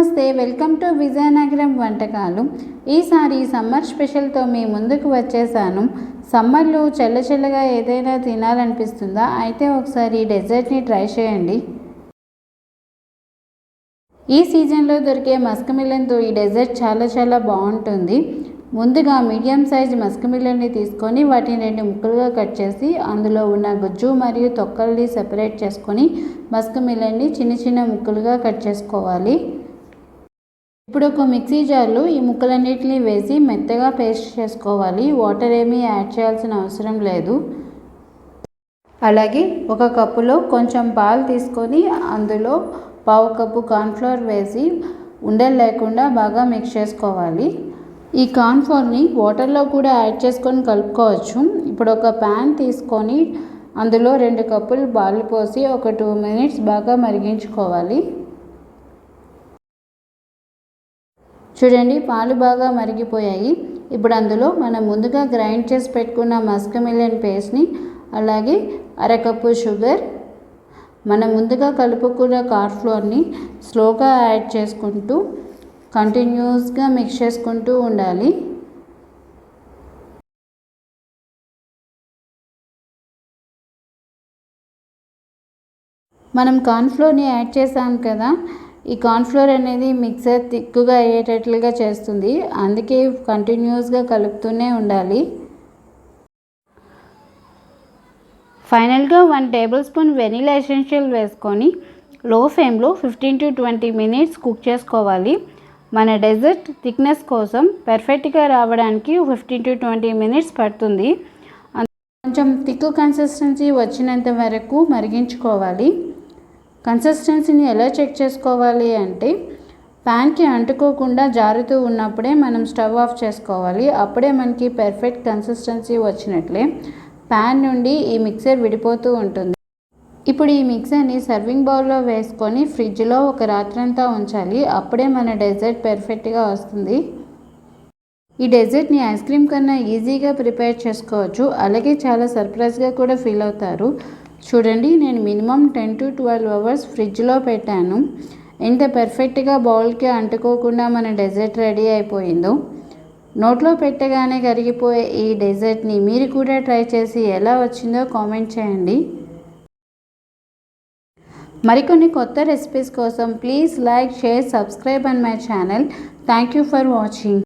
నమస్తే welcome to Vizianagaram వంటకాలు. ఈసారి సమ్మర్ స్పెషల్తో మీ ముందుకు వచ్చేసాను. సమ్మర్లో చల్లచల్లగా ఏదైనా తినాలనిపిస్తుందా? అయితే ఒకసారి డెజర్ట్ని ట్రై చేయండి. ఈ సీజన్లో దొరికే మస్క్ మిలన్తో ఈ డెజర్ట్ చాలా చాలా బాగుంటుంది. ముందుగా మీడియం సైజ్ మస్క్ మిలన్ని తీసుకొని వాటిని రెండు ముక్కలుగా కట్ చేసి అందులో ఉన్న గుజ్జు మరియు తొక్కల్ని సెపరేట్ చేసుకొని మస్క్ మిలన్ని చిన్న చిన్న ముక్కలుగా కట్ చేసుకోవాలి. ఇప్పుడు ఒక మిక్సీ జార్లో ఈ ముక్కలన్నిటిని వేసి మెత్తగా పేస్ట్ చేసుకోవాలి. వాటర్ ఏమీ యాడ్ చేయాల్సిన అవసరం లేదు. అలాగే ఒక కప్పులో కొంచెం పాలు తీసుకొని అందులో పావు కప్పు కార్న్ఫ్లోర్ వేసి ఉండలు లేకుండా బాగా మిక్స్ చేసుకోవాలి. ఈ కార్న్ఫ్లోర్ని వాటర్లో కూడా యాడ్ చేసుకొని కలుపుకోవచ్చు. ఇప్పుడు ఒక ప్యాన్ తీసుకొని అందులో రెండు కప్పులు పాలు పోసి ఒక టూ మినిట్స్ బాగా మరిగించుకోవాలి. చూడండి పాలు బాగా మరిగిపోయాయి. ఇప్పుడు అందులో మనం ముందుగా గ్రైండ్ చేసి పెట్టుకున్న మస్క్ మిలియన్ పేస్ట్ని అలాగే అరకప్పు షుగర్ మనం ముందుగా కలుపుకున్న కార్ఫ్లోర్ని స్లోగా యాడ్ చేసుకుంటూ కంటిన్యూస్గా మిక్స్ చేసుకుంటూ ఉండాలి. మనం కార్న్ఫ్లోర్ని యాడ్ చేసాం కదా ఈ కార్న్ఫ్లోర్ అనేది మిక్సర్ తిక్కుగా అయ్యేటట్లుగా చేస్తుంది. అందుకే కంటిన్యూస్గా కలుపుతూనే ఉండాలి. ఫైనల్గా one tablespoon vanilla essential వేసుకొని లో ఫ్లేమ్లో fifteen to twenty minutes cook చేసుకోవాలి. మన డెజర్ట్ థిక్నెస్ కోసం పర్ఫెక్ట్గా రావడానికి ఫిఫ్టీన్ టు ట్వంటీ మినిట్స్ పడుతుంది. కొంచెం థిక్ కన్సిస్టెన్సీ వచ్చినంత వరకు మరిగించుకోవాలి. కన్సిస్టెన్సీని ఎలా చెక్ చేసుకోవాలి అంటే ప్యాన్కి అంటుకోకుండా జారుతూ ఉన్నప్పుడే మనం స్టవ్ ఆఫ్ చేసుకోవాలి. అప్పుడే మనకి పర్ఫెక్ట్ కన్సిస్టెన్సీ వచ్చినట్లే ప్యాన్ నుండి ఈ మిక్సర్ విడిపోతూ ఉంటుంది. ఇప్పుడు ఈ మిక్సర్ని సర్వింగ్ బౌల్లో వేసుకొని ఫ్రిడ్జ్లో ఒక రాత్రంతా ఉంచాలి. అప్పుడే మన డెజర్ట్ పెర్ఫెక్ట్గా వస్తుంది. ఈ డెజర్ట్ని ఐస్ క్రీమ్ కన్నా ఈజీగా ప్రిపేర్ చేసుకోవచ్చు. అలాగే చాలా సర్ప్రైజ్గా కూడా ఫీల్ అవుతారు. చూడండి నేను minimum ten to twelve hours ఫ్రిడ్జ్లో పెట్టాను. ఎంత పర్ఫెక్ట్గా బౌల్కి అంటుకోకుండా మన డెజర్ట్ రెడీ అయిపోయిందో. నోట్లో పెట్టగానే కరిగిపోయే ఈ డెజర్ట్ని మీరు కూడా ట్రై చేసి ఎలా వచ్చిందో కామెంట్ చేయండి. మరికొన్ని కొత్త రెసిపీస్ కోసం please like share subscribe and my channel. Thank you for watching.